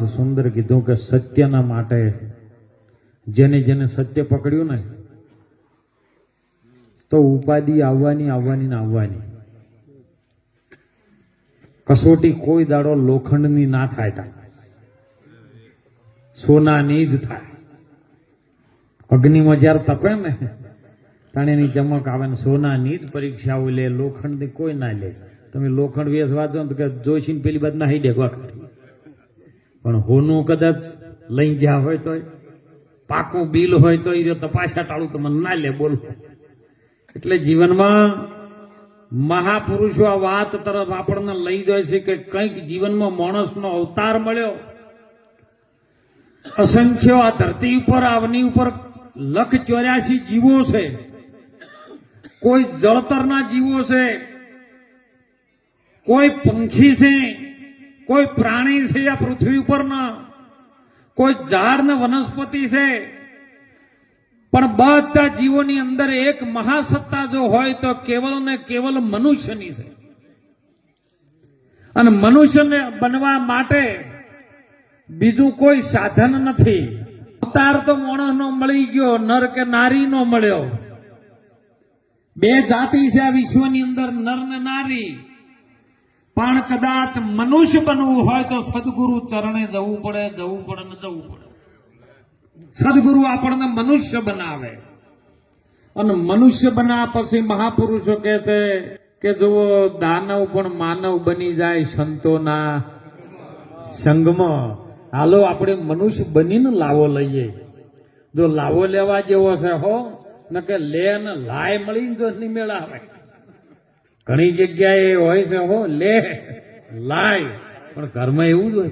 વાત સુંદર કીધું કે સત્યના માટે જેને જેને સત્ય પકડ્યું ને, તો ઉપાધિ આવવાની આવવાની ને આવવાની. કસોટી કોઈ દાડો લોખંડની ના થાય સોનાની જ થાય. અગ્નિમાં જ્યારે તપે ને, તાણે એની ચમક આવે ને સોનાની જ પરીક્ષાઓ લે, લોખંડની કોઈ ના લે. તમે લોખંડ વેસવા દો ને તો કે જોશીને પેલી બાદ નાહી ડેગવા કરી પણ હોનું કદાચ લઈ ગયા હોય તો પાકું બિલ હોય તો એ તપાસા ટાળું, તો મને ના લે, બોલો. એટલે જીવનમાં મહાપુરુષો આ વાત તરફ આપણને લઈ જાય છે કે કંઈક જીવનમાં માણસનો અવતાર મળ્યો. અસંખ્ય આ ધરતી ઉપર, આવની ઉપર લખ ચોર્યાસી જીવો છે. કોઈ જળતરના જીવો છે. કોઈ પંખી છે. કોઈ પ્રાણી છે આ પૃથ્વી ઉપરના? કોઈ ઝાડ ને વનસ્પતિ છે? પણ બધા જીવોની અંદર એક મહાસત્તા જો હોય તો કેવલ ને કેવલ મનુષ્યની છે. અને મનુષ્યને બનવા માટે બીજું કોઈ સાધન નથી. અવતાર તો મોણસનો મળી ગયો, નર કે નારીનો મળ્યો. બે જાતિ છે આ વિશ્વની અંદર, નર ને નારી. પણ કદાચ મનુષ્ય બનવું હોય તો સદગુરુ ચરણે જવું પડે જવું પડે ને જવું પડે. સદગુરુ આપણને મનુષ્ય બનાવે. અને મનુષ્ય બનાવ્યા પછી મહાપુરુષો કહે છે કે જુઓ, દાનવ પણ માનવ બની જાય સંતોના સંઘમાં હાલો, આપણે મનુષ્ય બનીને લાવો લઈએ. જો લાવો લેવા જેવો છે હો ન કે લે ને લાય મળીને જો નહીં મેળાવે ઘણી જગ્યાએ હોય છે હો, લે, લાય. પણ ઘરમાં એવું જ હોય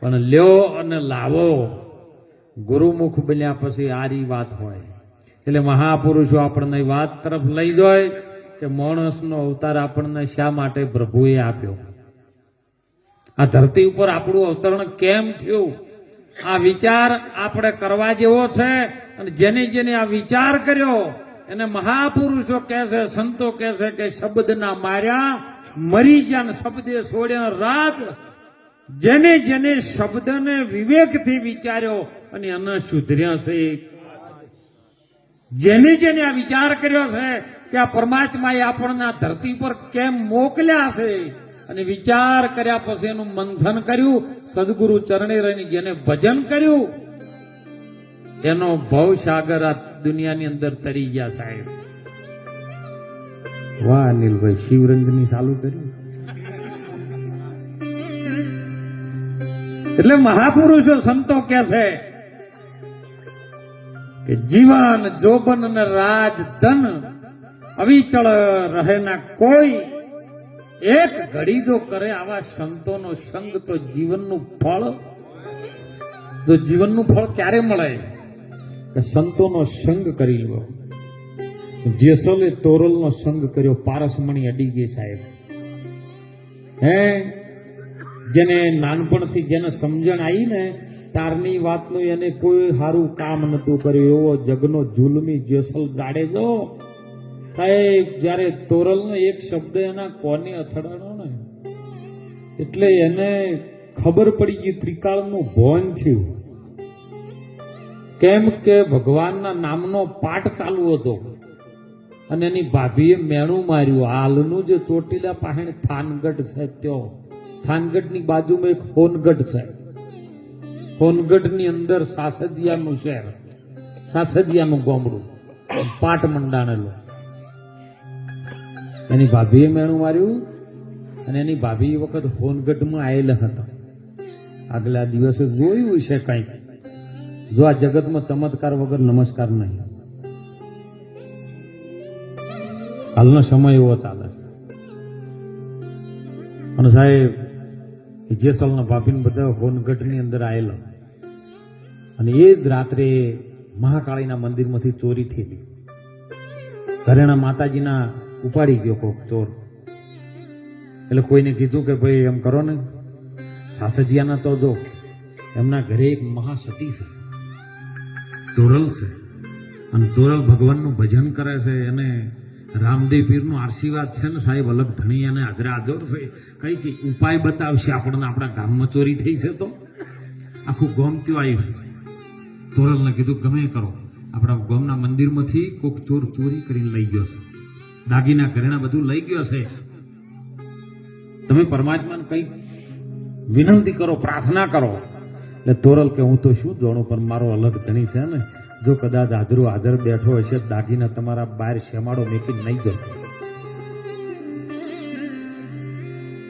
પણ લ્યો અને લાવો. ગુરુમુખ બન્યા પછી આરી વાત હોય. એટલે મહાપુરુષો આપણને વાત તરફ લઈ જાય કે માણસનો અવતાર આપણને શા માટે પ્રભુએ આપ્યો? આ ધરતી ઉપર આપણું અવતરણ કેમ થયું? આ વિચાર આપણે કરવા જેવો છે અને જેને જેને આ વિચાર કર્યો એને મહાપુરુષો કહે છે, સંતો કહે છે કે શબ્દના માર્યા મરી ગયા ને શબ્દે છોડ્યા રાત જેને જેને શબ્દને વિવેકથી વિચાર્યો અને એના સુધર્યા છે. જેને જેને આ વિચાર કર્યો છે કે આ પરમાત્માએ આપણને આ ધરતી પર કેમ મોકલ્યા છે અને વિચાર કર્યા પછી એનું મંથન કર્યું, સદગુરુ ચરણે રહીને જેને ભજન કર્યું એનો ભવસાગર આ દુનિયાની અંદર તરી ગયા સાહેબ. વાહ અનિલભાઈ શિવરંજની ચાલુ કર્યું એટલે મહાપુરુષો સંતો કે છે કે જીવન, જોબન અને રાજ, ધન અવિચળ રહેના કોઈ. એક ઘડી જો કરે આવા સંતોનો સંગ, તો જીવનનું ફળ, તો જીવનનું ફળ ક્યારે મળે? કે સંતોનો સંગ કરી લો જેસલે તોરલનો સંગ કર્યો, પારસમણી અડી ગઈ સાહેબ. હે? જેને નાનપણથી જેને સમજણ આવી ને, તારની વાતનું એને કોઈ સારું કામ નતું કર્યું. એવો જગનો જુલમી જેસલ ગાડે જો. સાહેબ, જ્યારે તોરલનો એક શબ્દ એના કોને અથડાણો ને? એટલે એને ખબર પડી ગઈ ત્રિકાળનું ભોન થયું. કેમ કે ભગવાનના નામનો પાઠ ચાલુ હતો. અને એની ભાભીએ મેણું માર્યું. હાલનું જે ચોટીલા પાસે થાનગઢ છે ત્યો થાનગઢની બાજુમાં એક હોનગઢ છે હોનગઢની અંદર સાસદિયાનું શહેર. સાસદિયાનું ગોમડું. પાટ મંડાણેલું. એની ભાભીએ મેણું માર્યું. અને એની ભાભી વખત હોનગઢમાં આવેલા હતા. આગલા દિવસે જોયું છે કંઈક. જો આ જગતમાં ચમત્કાર વગર નમસ્કાર નહીં હાલનો સમય એવો ચાલે છે. અને સાહેબ જેસલના ભાભીને બધા હોનગઢની અંદર આવેલા અને એ જ રાત્રે મહાકાળીના મંદિરમાંથી ચોરી થયેલી. ઘરેણા માતાજીના ઉપાડી ગયો કોક ચોર. એટલે કોઈને કીધું કે ભાઈ એમ કરો ને સાસદિયાના તો જો, એમના ઘરે એક મહાસતી છે. તોરલ છે. અને તોરલ ભગવાનનું ભજન કરે છે, એને રામદેવ પીરનો આશીર્વાદ છે ને સાહેબ, અલગ ધણી અને આદરા આદર છે કઈ કઈ ઉપાય બતાવશે આપણને? આપણા ગામમાં ચોરી થઈ છે તો? આખું ગોમત્યું ત્યાં આવ્યું તોરલને કીધું, ગમે કરો. આપણા ગોમના મંદિરમાંથી કોઈક ચોર ચોરી કરીને લઈ ગયો છે. દાગીના ઘરેણા બધું લઈ ગયો છે. તમે પરમાત્માને કંઈક વિનંતી કરો, પ્રાર્થના કરો. એટલે તોરલ કે હું તો શું જાણું, પણ મારો અલગ ધણી છે ને. જો કદાચ હાજરો હાજર બેઠો હશે દાગીના તમારા બહાર શેમાડો મેકીને નહીં જાય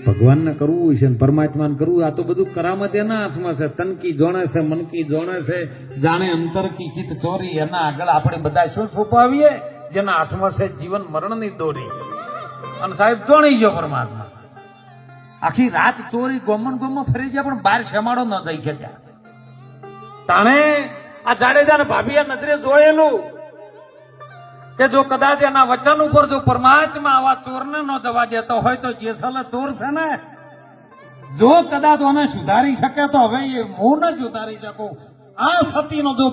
ભગવાનને કરવું છે ને, પરમાત્માને કરવું, આ તો બધું કરામત એના હાથમાં છે. તનકી જોણે છે, મનકી જોણે છે. જાણે અંતર કી ચિત ચોરી, એના આગળ આપણે બધા શું છુપાવીએ? જેના હાથમાં છે જીવન મરણની દોરી. અને સાહેબ જોણી ગયો પરમાત્મા. આખી રાત ચોરી ગોમન ગોમમાં ફરી ગયા, પણ બહાર શેમાડો ન દઈ શક્યા. તાણે આ જાડેજા ભાભીએ નજરે જોયેલું કે જો કદાચ એના વચન ઉપર જો પરમાત્મા આવા ચોરને ન જવા દેતો હોય તો જેસલ ચોર છે ને, જો કદાચ એને સુધારી શકે તો હવે એ હું ન સુધારી શકું. આ સતીનો જો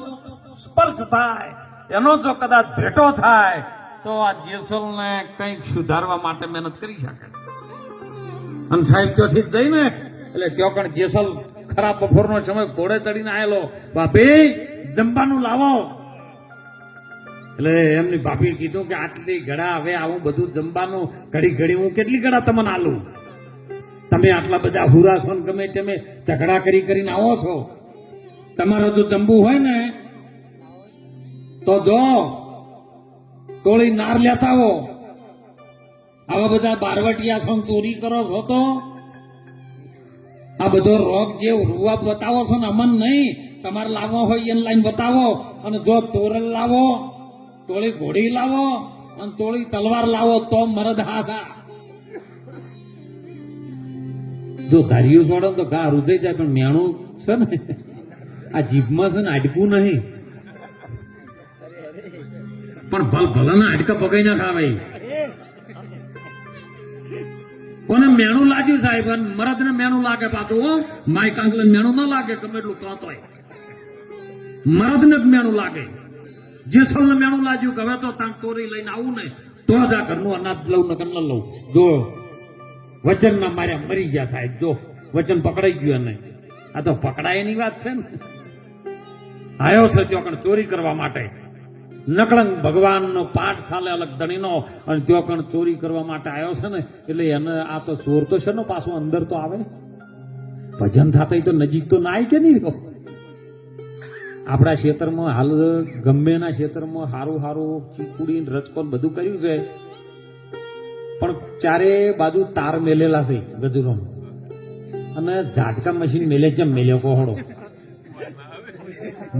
સ્પર્શ થાય, એનો જો કદાચ ભેટો થાય, તો આ જેસલને કંઈક સુધારવા માટે મહેનત કરી શકે. અને સાહેબ ત્યાંથી જઈને, એટલે ત્યાં પણ જેસલ ખરાબ બપોરનો સમય ઘોડે ચડીને આવેલો ભાભી, જમવાનું લાવો. એટલે એમની ભાભીએ કીધું કે, આટલી ઘડા હવે આવું બધું જમવાનું ઘડી ઘડી હું કેટલી ઘડા તમને આલું? તમે આટલા બધા હુરા ગમે તમે ઝઘડા કરી કરીને આવો છો. તમારે જો જમવું હોય ને, તો જો, તોળી નાર લેતા આવો. આવા બધા બારવટિયા છો ચોરી કરો છો તો આ બધો રોગ જે રૂવા બતાવો છો ને અમન નહીં, તમારે લાવવો હોય એને લાઈન બતાવો. અને જો તોરલ લાવો, તોળી ઘોડી લાવો, અને તોળી તલવાર લાવો તો મરદ હાસા જો ધાર્યું છોડો તો ઘા રૂજાઈ જાય, પણ મેણું છે ને, આ જીભમાં છે ને હાડકું નહીં. પણ ભલ ભલાના હાડકા પગાઈ ના ખાવાય કોને મેણું લાગ્યું સાહેબ? મરદ ને મેણું લાગે પાછું, હો. માય કાંકલે મેણું ન લાગે, ગમે એટલું કાંત હોય મરદને જ મેણું લાગે. જેસલને મેણું લાગ્યું કે હવે તો તાંક તોરી લઈને આવું ને, તો જ આ ઘરનું અનાજ લઉં ને ન લઉં. જો વચન ના માર્યા મરી ગયા સાહેબ, જો. વચન પકડાઈ ગયું એને. આ તો પકડાય એની વાત છે ને. આયો છે ત્યાં ચોરી કરવા માટે. નકળંગ ભગવાનનો પાઠ સાલે અલગ ધણીનો અને ત્યો કણ ચોરી કરવા માટે આવ્યો છે ને, એટલે એને આ તો ચોર તો છે ને પાછો અંદર તો આવે. ભજન થતા તો નજીક તો ના કે નહીં આપણા ક્ષેત્રમાં હાલ ગમેના ક્ષેત્રમાં સારું સારું ચીકુડી રચકોન બધું કર્યું છે. પણ ચારે બાજુ તાર મેલેલા છે ગજુરમ. અને ઝાટકા મશીન મેલે જેમ મેલ્યો કોહડો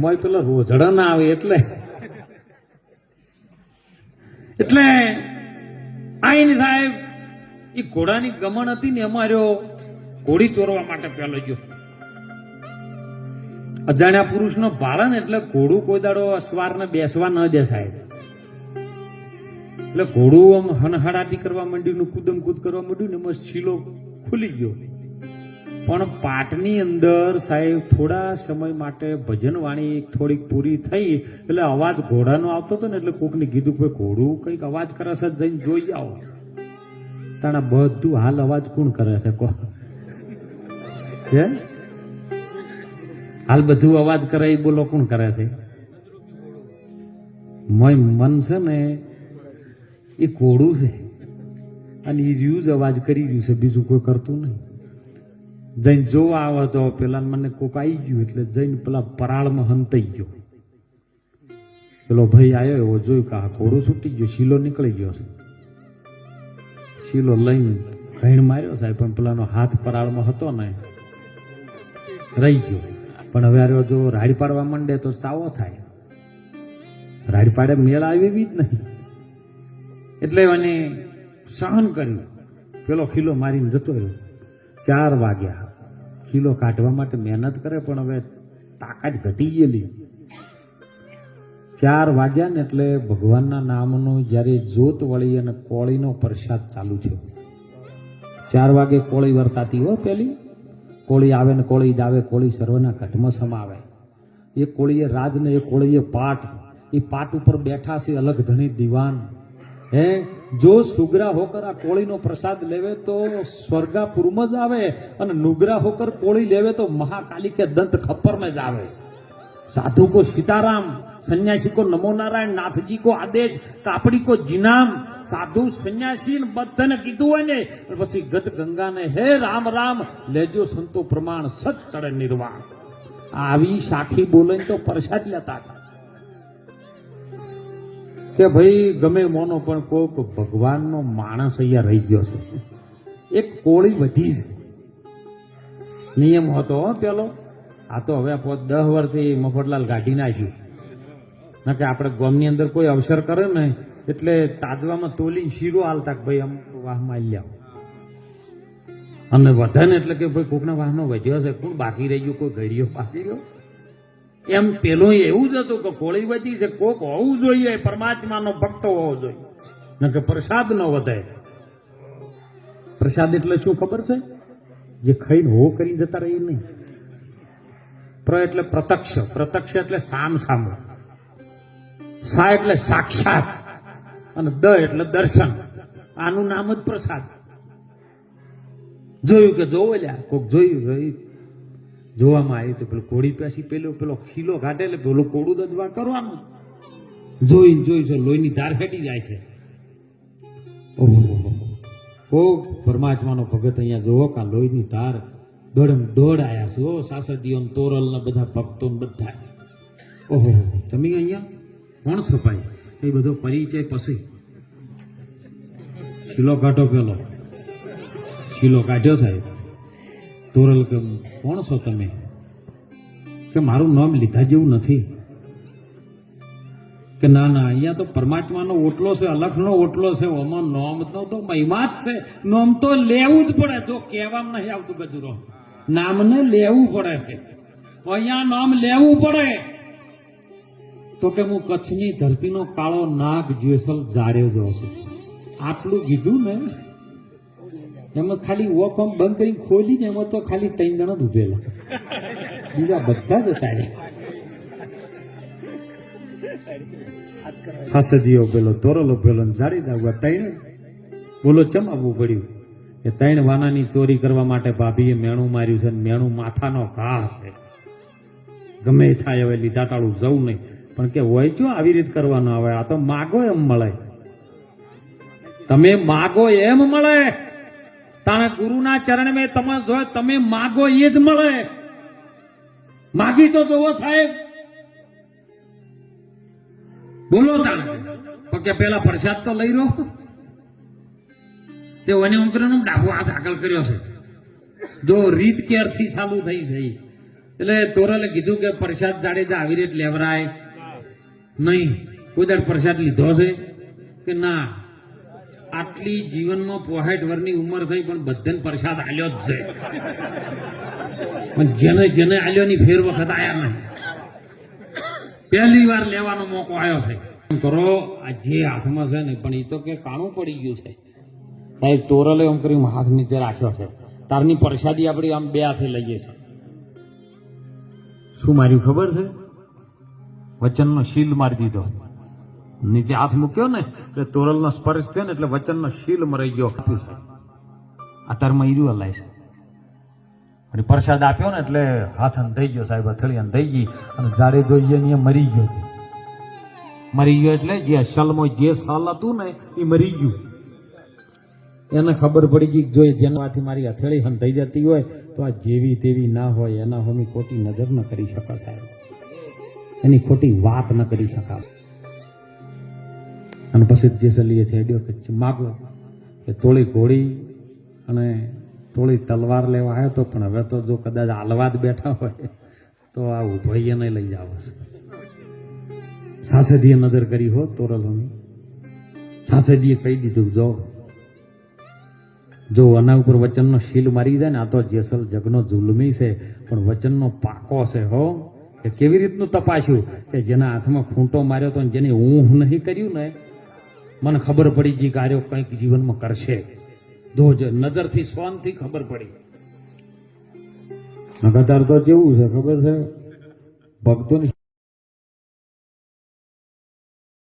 મોય પેલો રોઝડા ના આવે એટલે એટલે આઈન સાહેબ એ ઘોડાની ગમણ હતી ને અમારો ઘોડી ચોરવા માટે પેલો ગયો. અજાણ્યા પુરુષનો નો ને એટલે ઘોડું કોઈ દાડો અસવારને બેસવા ન દે સાહેબ. એટલે ઘોડું આમ હનહડાટી કરવા માંડ્યું ને કુદમ કૂદ કરવા માંડ્યું ને એમાં શીલો ખુલી ગયો. પણ પાટની અંદર સાહેબ થોડા સમય માટે ભજન વાણી થોડીક પૂરી થઈ, એટલે અવાજ ઘોડાનો આવતો હતો ને, એટલે કોકને કીધું કે ઘોડું કંઈક અવાજ કરે છે, જઈને જોઈ આવો. તાણા બધું હાલ અવાજ કોણ કરે છે કો હે? હાલ બધું અવાજ કરે, એ બોલો કોણ કરે છે? મય મન છે ને, એ ઘોડું છે. અને એ જ અવાજ કરી રહ્યું છે, બીજું કોઈ કરતું નહીં. જઈને જોવા આવે તો પેલા મને કોક આવી ગયું એટલે જઈને પેલા પરાળમાં હંતાઈ ગયો. પેલો ભાઈ આવ્યો એવો જોયું કે આ ઘોડું છૂટી ગયો, શીલો નીકળી ગયો છે. શીલો લઈને ઘેણ માર્યો સાહેબ, પણ પેલાનો હાથ પરાળમાં હતો ને, રહી ગયો. પણ હવે જો રાડી પાડવા માંડે તો સાવો થાય. રાડી પાડે મેળ આવી એવી જ નહીં. એટલે એને સહન કર્યું. પેલો ખીલો મારીને જતો રહ્યો. ચાર વાગ્યા. ખીલો કાઢવા માટે મહેનત કરે, પણ હવે તાકાત ઘટી ગયેલી. ચાર વાગ્યા ને એટલે ભગવાનના નામનો જ્યારે જોત વળી અને કોળીનો પ્રસાદ ચાલુ છે ચાર વાગે કોળી વર્તાતી હો પેલી. કોળી આવે ને કોળી આવે, કોળી સર્વના ઘટમાં સમાવે. એ કોળીએ રાજ ને, એ કોળીએ પાટ. એ પાટ ઉપર બેઠા છે અલગ ધણી દીવાન. હે? જો સુગ્રા હોકર આ કોળીનો પ્રસાદ લેવે તો સ્વર્ગાપુરમાં જ આવે અને નુગ્રા હોકર કોળી લેવે તો મહાકાલી કે દંત ખપ્પરમાં જ આવે. સાધુ કો સીતારામ, સંન્યાસી કો નમો નારાયણ, નાથજી કો આદેશ, કાપડી કો જીનામ. સાધુ, સન્યાસી બધાને કીધું હોય ને પછી ગત ગંગાને હે રામ રામ, લેજો સંતો પ્રમાણ સત ચડે નિર્વાણ. આવી સાખી બોલે તો પ્રસાદ લેતા હતા. કે ભાઈ ગમે મોનો, પણ કોક ભગવાનનો માણસ અહીંયા રહી ગયો છે. એક કોળી વધી છે. નિયમ હતો પેલો. આ તો હવે દસ વર્ષથી મફતલાલ કાઢી નાખ્યું. ના કે આપણે ગોમની અંદર કોઈ અવસર કરે ને, એટલે તાજવામાં તોલી શીરો હાલતા ભાઈ આમ વાહમાં લ્યાવો અને વધે ને એટલે કે ભાઈ કોકના વાહનો વધ્યો છે. કોણ બાકી રહી ગયું? કોઈ ઘડીઓ બાકી રહ્યો? એમ પેલો એવું જ હતું કે કોળી વધી છે, કોક હોવું જોઈએ, પરમાત્માનો ભક્ત હોવો જોઈએ. ન કે પ્રસાદ ન વધે પ્રસાદ એટલે શું ખબર છે? જે ખાઈને હો કરી જતા રહી નહીં. પ્ર એટલે પ્રત્યક્ષ. પ્રત્યક્ષ એટલે સામ સામો સા એટલે સાક્ષાત. અને દ એટલે દર્શન. આનું નામ જ પ્રસાદ. જોયું કે જોવો લ્યા કોક જોયું ભાઈ જોવામાં આવ્યું તો પેલું કોળી પાછી પેલો પેલો ખીલો કાઢે એટલે પેલું કોળું દજવા કરવાનું. જોઈ જોઈ જો લોહીની ધાર ફેટી જાય છે. ઓહો. કોક પરમાત્માનો ભગત અહીંયા જોવો કા લોહીની ધાર દોડમ દોડ આયા છે ઓ સાસદીઓ તોરલ ને બધા ભક્તો બધા. ઓહો. તમે અહીંયા કોણ ભાઈ? એ બધો પરિચય પછી. શીલો કાઢો પેલો. શીલો કાઢ્યો સાહેબ. તોરલ કોણ છો તમે? કે મારું નામ લીધા જેવું નથી? કે ના ના, અહીંયા તો પરમાત્માનો ઓટલો છે, અલખનો ઓટલો છે, ઓમાં નોમ તો તો મહિમા જ છે. નોમ તો લેવું જ પડે, જો કહેવામાં નહીં આવતું ગજુરો. નામને લેવું પડે છે. અહીંયા નામ લેવું પડે. તો કે હું કચ્છની ધરતીનો કાળો નાગ જેસલ જાડ્યો જો છું. આટલું કીધું ને એમાં ખાલી વોક આમ બંધ કરીને ખોલી ને એમાં તો ખાલી ત્રણ જણા જ ઉભેલા. બીજા બધા જ હતા સાસદીઓ પેલો તોરલો પેલો ને જાડી ત્રણ બોલો, ચમ આવવું પડ્યું? કે તૈણ વાનાની ચોરી કરવા માટે ભાભીએ મેણું માર્યું છે મેણું માથાનો ઘા છે. ગમે થાય હવે લીધા તાળું જવું નહીં. પણ કે હોય જો આવી રીત કરવાનો આવે આ તો માગો એમ મળે. તમે માગો એમ મળે. તાણે ગુરુના ચરણ મેં તમે જો તમે માગો એ જ મળે. માગી તો જોવો સાહેબ. બોલો તાણે. પણ કે પેલા પ્રસાદ તો લઈ રહ્યો. તે વને ઉમકરનો ડાબો હાથ આગળ કર્યો છે. જો રીત કેરથી ચાલુ થઈ છે એટલે તોરલે કીધું કે પ્રસાદ જાડેજા આવી રીત લેવરાય. નહીં. કોઈ પ્રસાદ લીધો છે કે ના? આટલી જીવનમાં પોહેટ વરની ઉંમર થઈ પણ બધાને પ્રસાદ આલ્યો જ છે. પણ જેને જેને આલ્યો ની ફેર વખત આયા નહીં. પહેલી વાર લેવાનો મોકો આવ્યો છે. કરો, આ જે હાથમાં છે ને, પણ એ તો કે કાણું પડી ગયું છે. સાહેબ, તોરલે એમ કરી હાથ નીચે રાખ્યો છે. તારની પ્રસાદી આપણી આમ બે હાથે લઈએ છીએ શું માર્યું ખબર છે? વચનનો શીલ મારી દીધો. નીચે હાથ મૂક્યો ને, એટલે તોરલનો સ્પર્શ થયો ને, એટલે વચનનો શીલ મરાઈ ગયો. આપ્યું છે. અત્યારમાં ઈર્યું છે પ્રસાદ આપ્યો ને, એટલે હાથ અંધાઈ ગયો સાહેબ હથેળી અંધાઈ ગઈ. અને જાડે જોઈએ ને મરી ગયો મરી ગયો એટલે જે અસલમાં જે સાલ હતું ને એ મરી ગયું. એને ખબર પડી ગઈ કે જો જેનાથી મારી હથેળી હંધાઈ જતી હોય, તો આ જેવી તેવી ના હોય, એના હોમી ખોટી નજર ન કરી શકા સાહેબ. એની ખોટી વાત ન કરી શકા અને પછી જેસલીએ થેડ્યો કે માગો કે થોડી ઘોડી અને થોડી તલવાર લેવા આવ્યો તો, પણ હવે તો જો કદાચ હાલવા જ બેઠા હોય, તો આ ઉભોઈએ નહીં લઈ જાવ સાસેજીએ નજર કરી હો તોરલોની. સાસેજીએ કહી દીધું, જો જો આના ઉપર વચનનો શીલ મારી જાય ને, આ તો જેસલ જગનો જુલમી છે, પણ વચનનો પાકો છે હો, કે કેવી રીતનું તપાસ્યું? કે જેના હાથમાં ખૂંટો માર્યો તો જેને ઊંઘ નહીં કર્યું ને મને ખબર પડી જે કાર્યો કંઈક જીવનમાં કરશે. ધોજ નજરથી શ્વાનથી ખબર પડી. નગાતાર તો કેવું છે, ખબર છે? ભક્તોની